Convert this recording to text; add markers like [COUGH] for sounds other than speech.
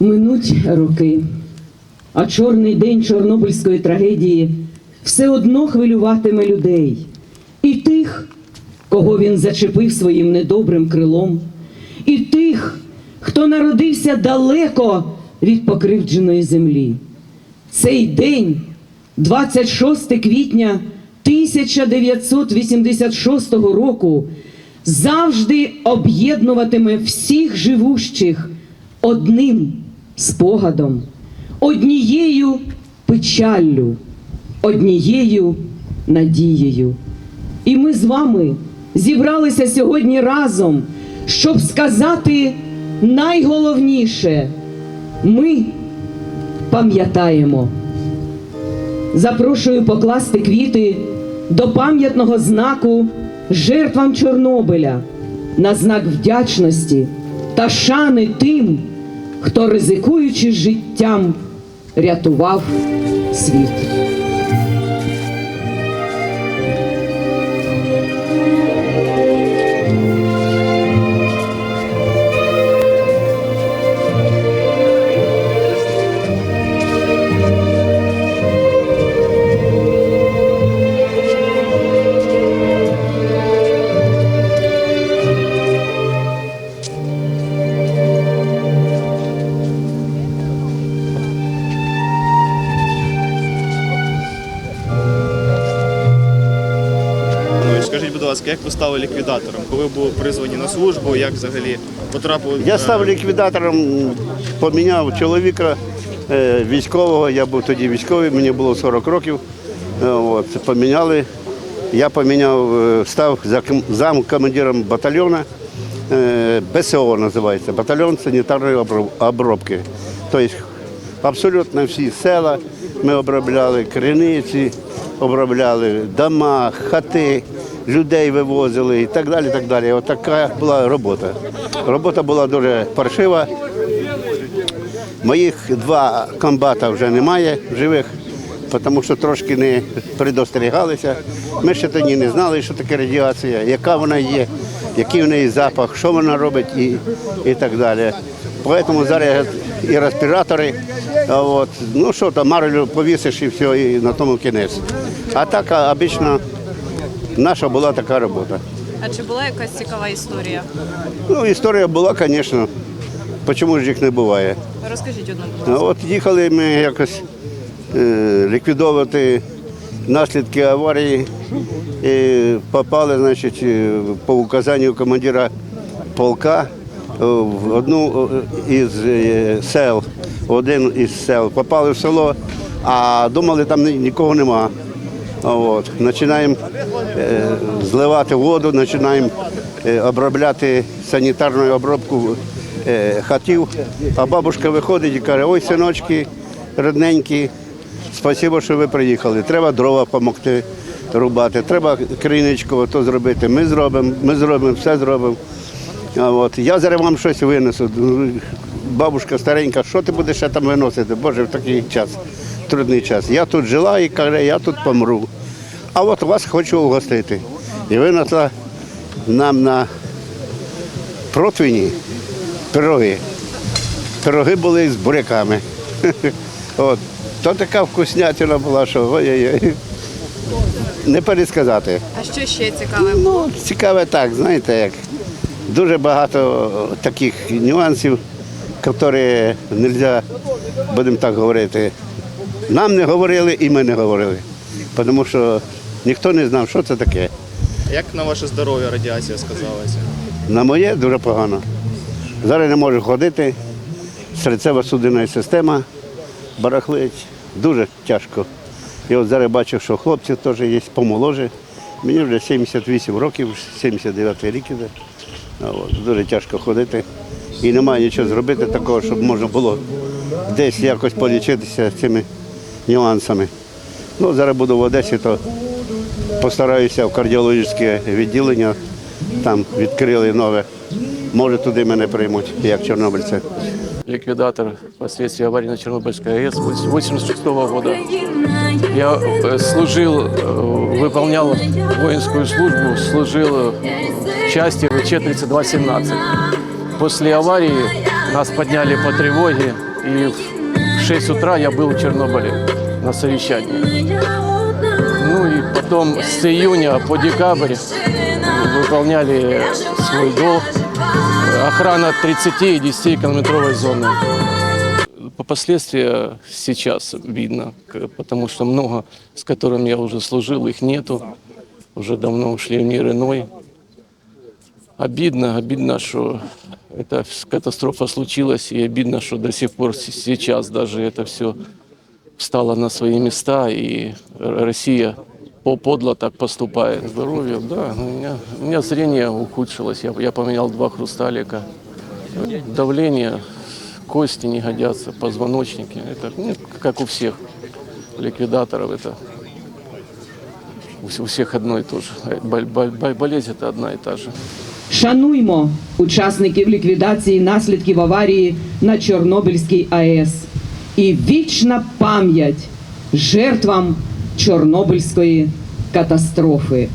Минуть роки, а чорний день Чорнобильської трагедії все одно хвилюватиме людей і тих, кого він зачепив своїм недобрим крилом, і тих, хто народився далеко від покривдженої землі. Цей день, 26 квітня 1986 року, завжди об'єднуватиме всіх живущих одним спогадом, однією печаллю, однією надією. І ми з вами зібралися сьогодні разом, щоб сказати найголовніше: ми пам'ятаємо. Запрошую покласти квіти до пам'ятного знаку жертвам Чорнобиля на знак вдячності та шани тим, хто, ризикуючи життям, рятував світ. Скажіть, будь ласка, як ви стали ліквідатором? Коли були призвані на службу, як взагалі потрапили? Я е, став ліквідатором, поміняв чоловіка е, військового. Я був тоді військовий, мені було 40 років. Е, От, поміняли. Я поміняв, е, став зак- замкомандиром батальйону. е, БСО називається батальйон санітарної обробки. Тобто абсолютно всі села ми обробляли, криниці обробляли, дома, хати, людей вивозили і так далі. так далі. От така була робота. Робота була дуже паршива. Моїх два комбата вже немає живих, тому що трошки не предостерігалися. Ми ще тоді не знали, що таке радіація, яка вона є, який в неї запах, що вона робить і, і так далі. Тому зараз і респіратори, от, ну що там, марлю повісиш і все, і на тому кінець. А так обично наша була така робота. А чи була якась цікава історія? Ну, історія була, звісно. Чому ж їх не буває? Розкажіть одну. будь ласка. От їхали ми якось е, ліквідовувати наслідки аварії. І попали, значить, е, по указанню командира полка в одну е, із е, сел, в один із сел. Попали в село, а думали, там нікого нема. От. Починаємо е, зливати воду, починаємо е, обробляти санітарну обробку е, хатів. А бабушка виходить і каже, ой, синочки, родненькі, спасибо, що ви приїхали. Треба дрова допомогти рубати, треба криничку то зробити. Ми зробимо, ми зробимо, все зробимо. А. Я зараз вам щось винесу. Бабушка старенька, що ти будеш ще там виносити? Боже, в такий час, трудний час. Я тут жила і каже, я тут помру. А от вас хочу угостити. І винесла нам на противні пироги. Пироги були з буряками. [LAUGHS] От. То така вкуснятина була, що ой-ой-ой. Не пересказати. А що ще цікаве? Ну, цікаве так, знаєте, як дуже багато таких нюансів, які не можна, будемо так говорити. Нам не говорили і ми не говорили. Тому що ніхто не знав, що це таке. Як на ваше здоров'я радіація сказалася? На моє дуже погано. Зараз не можу ходити, серцево-судинна система барахлить, дуже тяжко. І от зараз бачу, що хлопці теж є помоложе. Мені вже 78 років, 79 рік іде. От, дуже тяжко ходити. І немає нічого зробити такого, щоб можна було десь якось полічитися цими нюансами. Ну, зараз буду в Одесі, то постараюся в кардіологічне відділення. Там відкрили нове. Може, туди мене приймуть, як чорнобильця. ликвидатор последствий аварии на Чернобыльской АЭС 1986 года. Я э, служил, э, выполнял воинскую службу, служил э, в части ВЧ-3217. После аварии нас подняли по тревоге, и в 6 утра я был в Чернобыле На совещании. Ну и потом с июня по декабрь выполняли свой долг. Охрана 30 и 10 километровой зоны. По последствия сейчас видно, потому что много, с которыми я уже служил, их нету. Уже давно ушли в мир иной. Обидно, обидно, что эта катастрофа случилась, и обидно, что до сих пор сейчас даже это все встало на свои места, и Р- Россия по- подло так поступает. Здоровье, да, у меня, у меня зрение ухудшилось, я, я поменял два хрусталика. Давление, кости не годятся, позвоночники, это ну, как у всех ликвидаторов, это у вс- у всех одно и то же. Боль- боль- боль- Болезнь это одна и та же. Шануймо учасників ліквідації наслідків аварії на Чорнобильській АЕС. І вічна пам'ять жертвам Чорнобильської катастрофи.